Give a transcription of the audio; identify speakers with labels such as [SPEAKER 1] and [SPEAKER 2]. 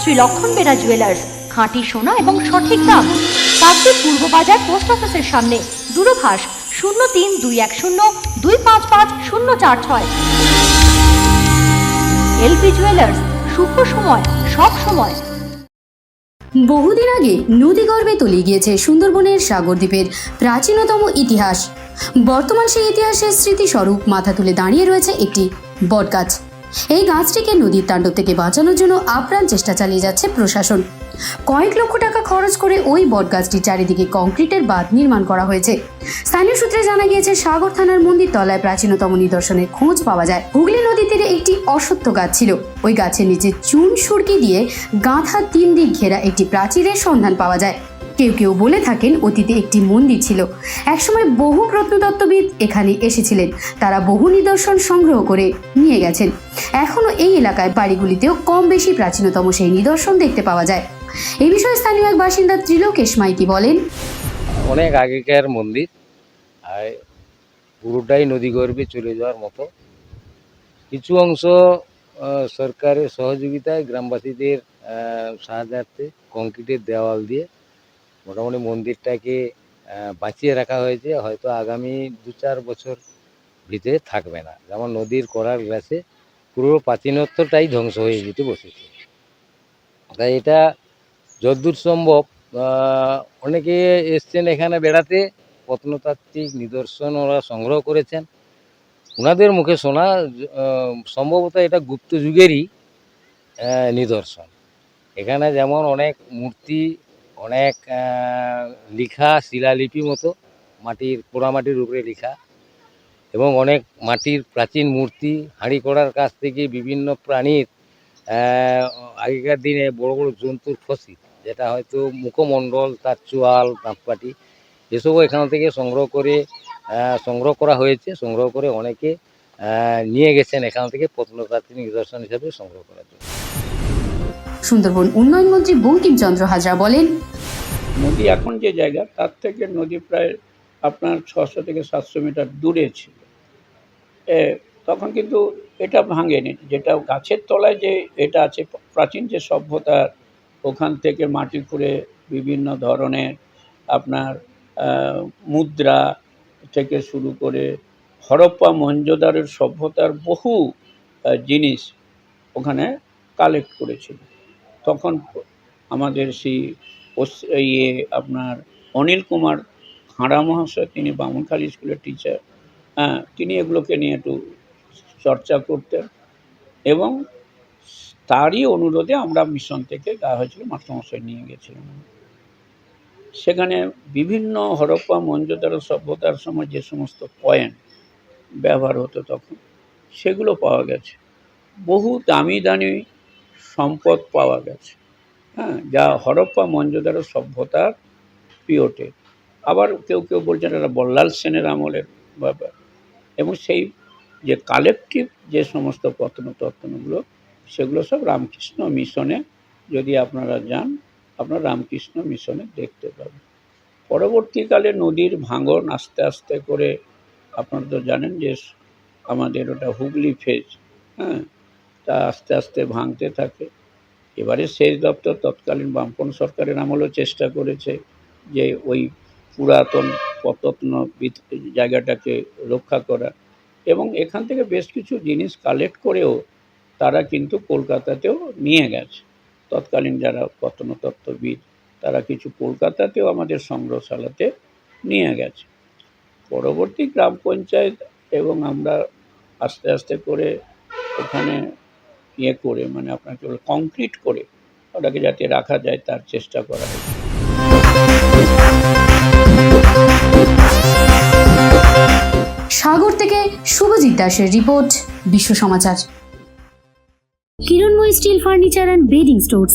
[SPEAKER 1] শ্রী লক্ষণ বেরা জুয়েলার্স খাঁটি সোনা এবং সঠিক দাম। কাকদ্বীপ পূর্ব বাজার পোস্ট অফিসের সামনে, দূরভাষ শূন্য তিন দুই এক শূন্য দুই পাঁচ পাঁচ শূন্য চার ছয়। এলপি জুয়েলার্স শুভ সময়, সব সময়।
[SPEAKER 2] বহুদিন আগে নদীগর্ভে তলিয়ে গিয়েছে সুন্দরবনের সাগরদ্বীপের প্রাচীনতম ইতিহাস। বর্তমান সেই ইতিহাসের স্মৃতিস্বরূপ মাথা তুলে দাঁড়িয়ে রয়েছে একটি বটগাছ। এই গাছটিকে নদীর তাণ্ডব থেকে বাঁচানোর জন্য আপ্রাণ চেষ্টা চালিয়ে যাচ্ছে প্রশাসন। কয়েক লক্ষ টাকা খরচ করে ওই বটগাছটির চারিদিকে কংক্রিটের বাঁধ নির্মাণ করা হয়েছে। স্থানীয় সূত্রে জানা গিয়েছে, সাগর থানার মন্দির তলায় প্রাচীনতম নিদর্শনের খোঁজ পাওয়া যায়। হুগলি নদী তীরে একটি অসত্য গাছ ছিল। ওই গাছের নিচে চুন, সুরকি দিয়ে গাঁথা তিন দিক ঘেরা একটি প্রাচীরের সন্ধান পাওয়া যায়। কেউ কেউ বলে থাকেন অতীতে একটি মন্দির ছিল। একসময় বহু প্রত্নতত্ত্ববিদ এখানে এসেছিলেন। তারা বহু নিদর্শন সংগ্রহ করে নিয়ে গেছেন। এখনও এই এলাকায় বাড়িগুলিতেও কম বেশি প্রাচীনতম সেই নিদর্শন দেখতে পাওয়া যায়। এই বিষয়ে স্থানীয় এক বাসিন্দা ত্রিলোকেশ মাইতি বলেন,
[SPEAKER 3] অনেক আগেকার মন্দির। আর পুরোটাই নদী গর্ভে চলে যাওয়ার মতো। কিছু অংশ সরকারের সহযোগিতায় গ্রামবাসীদের সাহায্যার্থে কংক্রিটের দেওয়াল দিয়ে মোটামুটি মন্দিরটাকে বাঁচিয়ে রাখা হয়েছে, হয়তো আগামী দু চার বছর ভিতরে থাকবে না। যেমন নদীর করার গ্লাসে পুরো প্রাচীনত্বটাই ধ্বংস হয়ে যেতে বসেছে। তাই এটা যদ্দূর সম্ভব অনেকে এসছেন এখানে বেড়াতে, প্রত্নতাত্ত্বিক নিদর্শন ওরা সংগ্রহ করেছেন। ওনাদের মুখে শোনা সম্ভবত এটা গুপ্ত যুগেরই নিদর্শন। এখানে যেমন অনেক মূর্তি অনেক লিখা শিলালিপি মতো, মাটির পোড়ামাটির উপরে লিখা। এবং অনেক মাটির প্রাচীন মূর্তি, হাঁড়ি কড়ার কাছ থেকে বিভিন্ন প্রাণীর আগেকার দিনে বড় বড় জন্তুর ফসিল যেটা হয়তো মুখমণ্ডল, তার চোয়াল, দাঁতপাটি, এসবও এখান থেকে সংগ্রহ করে সংগ্রহ করা হয়েছে, সংগ্রহ করে অনেকে নিয়ে গেছেন এখান থেকে প্রত্নতাত্ত্বিক নিদর্শন হিসাবে সংগ্রহ করার জন্য।
[SPEAKER 2] সুন্দরবন উন্নয়ন মন্ত্রী বঙ্কিমচন্দ্র হাজরা বলেন,
[SPEAKER 4] নদী এখন যে জায়গা, তার থেকে নদী প্রায় আপনার ছশো থেকে সাতশো মিটার দূরে ছিল। তখন কিন্তু এটা ভাঙেনি। যেটা গাছের তলায় যে এটা আছে, প্রাচীন যে সভ্যতার ওখান থেকে মাটি খুঁড়ে বিভিন্ন ধরনের আপনার মুদ্রা থেকে শুরু করে হরপ্পা মঞ্জোদারের সভ্যতার বহু জিনিস ওখানে কালেক্ট করেছিল। তখন আমাদের সেই ইয়ে আপনার অনিল কুমার খাঁড়া মহাশয়, তিনি বামুনখালী স্কুলের টিচার হ্যাঁ তিনি এগুলোকে নিয়ে একটু চর্চা করতেন এবং তারই অনুরোধে আমরা মিশন থেকে গা হয়েছিল মাস্টারমশাই নিয়ে গেছিলাম সেখানে বিভিন্ন হরপ্পা, মঞ্জুদার, সভ্যতার সময় যে সমস্ত কয়েন ব্যবহার হতো তখন, সেগুলো পাওয়া গেছে। বহু দামি দামি সম্পদ পাওয়া গেছে। হ্যাঁ যা হরপ্পা মঞ্জুদারো সভ্যতার পিওটে। আবার কেউ কেউ বলছেন এটা বল্লাল সেনের আমলের ব্যাপার। এবং সেই যে কালেকটিভ যে সমস্ত প্রত্নতত্ত্বগুলো সেগুলো সব রামকৃষ্ণ মিশনে, যদি আপনারা যান, আপনারা রামকৃষ্ণ মিশনে দেখতে পাবেন। পরবর্তীকালে নদীর ভাঙন আস্তে আস্তে করে, আপনারা তো জানেন যে আমাদের ওটা হুগলি ফেজ হ্যাঁ তা আস্তে আস্তে ভাঙতে থাকে। এবারে সেচ দপ্তর তৎকালীন বামপন সরকারের আমলেও চেষ্টা করেছে যে ওই পুরাতন প্রত্ন জায়গাটাকে রক্ষা করা এবং এখান থেকে বেশ কিছু জিনিস কালেক্ট করেও তারা কিন্তু কলকাতাতেও নিয়ে গেছে। তৎকালীন যারা প্রত্নতত্ত্ববিদ তারা কিছু কলকাতাতেও আমাদের সংগ্রহশালাতে নিয়ে গেছে। পরবর্তী গ্রাম পঞ্চায়েত এবং আমরা আস্তে আস্তে করে ওখানে ইয়ে করে মানে আপনাকে কংক্রিট করে ওটাকে যাতে রাখা যায় তার চেষ্টা করা
[SPEAKER 2] সাগর থেকে শুভজিৎ দাসের রিপোর্ট, বিশ্ব সমাচার। Kiranmoy steel furniture and bedding stores